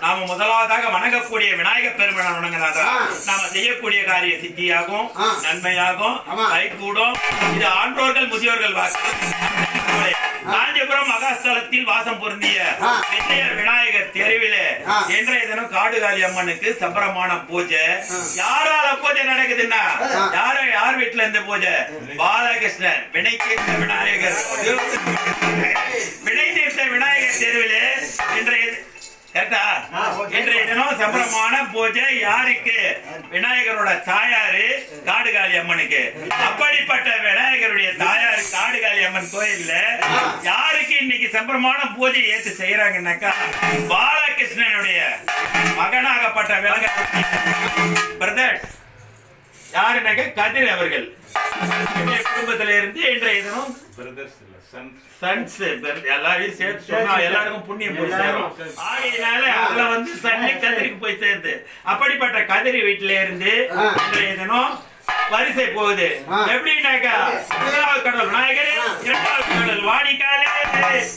நாம முதலாவதாக வணங்கக்கூடிய விநாயக பெருமான் வணங்கினாதா நாம செய்யக்கூடிய காரிய சித்தியாகும் நன்மையாகும் கைகூடும். இது ஆன்றோர்கள் முதியோர்கள் வாக்கு. மகாஸ்தலத்தில் வாசம் பொருந்திய. விஜய விநாயகர் தெருவிலே. இன்றைய தினம் காடுகாலி அம்மனுக்கு சம்பரமான பூஜை. யாரால பூஜை நடக்குதுன்னா. யார யார் வீட்டுல இருந்து பூஜை பாலகிருஷ்ணன் வினை தீர்த்த விநாயகர் வினை தீர்த்த விநாயகர் தெருவிலே இன்றைய கரெக்டா. இன்றைய தினம் சம்பரமான பூஜை யாருக்கு விநாயகரோட தாயாரு காடுகாலி அம்மனுக்கு அப்படிப்பட்ட விநாயகருடைய தாயாரு அம்மன் கோயில்ல யாருக்கு இன்னைக்கு சம்பரமான பூஜை ஏத்து செய்யறாங்கன்னாக்கா பாலகிருஷ்ணனுடைய மகனாகப்பட்ட விலக பிரதர் யாருனாக்க கதிர் அவர்கள். குடும்பத்தில இருந்து இன்றைய தினம் சன்ஸ் எல்லாரையும் சேர்த்து சொன்னா எல்லாருக்கும் புண்ணியம் போய் சேரும். ஆகையினால அதுல வந்து சன்னி கதிரிக்கு போய் சேர்த்து அப்படிப்பட்ட கதிரி வீட்டுல இருந்து. இன்றைய தினம் வரிசை போகுது. எப்படின்னாக்கா முதலாவது கடவுள் விநாயகர். இரண்டாவது கடவுள் வாணிக்காலே மூணாவது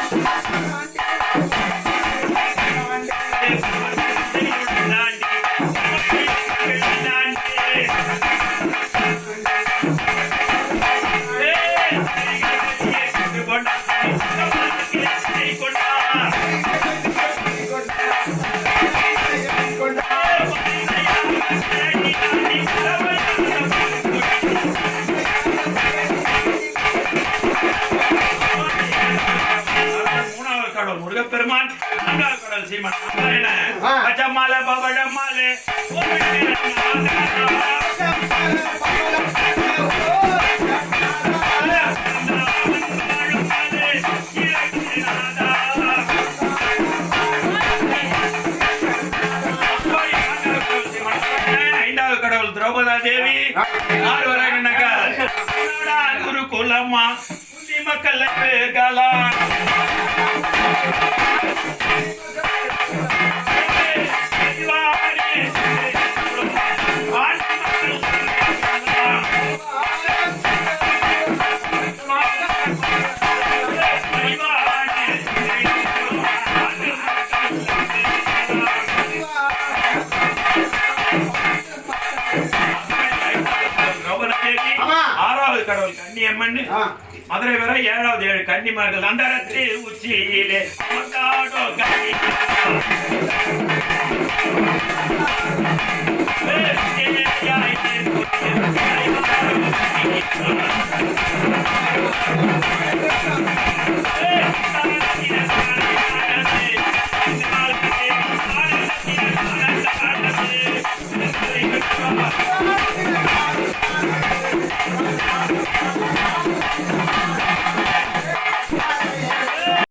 முருகப்பெருமான் நான்காவது கடவுள் சீமன். பச்சம்மால பவழம்மாலே ஐந்தாவது கடவுள் திரௌபதா தேவி யார் வராங்கன்னாக்கா குரு குலம்மா குந்தி மக்கள் பேர்களாம் Yes. எட்டாவது கடவுள் கன்னியம்மன் மதுரை வர ஏழாவது ஏழு கன்னிமார்கள் அந்தரத்து உச்சியிலே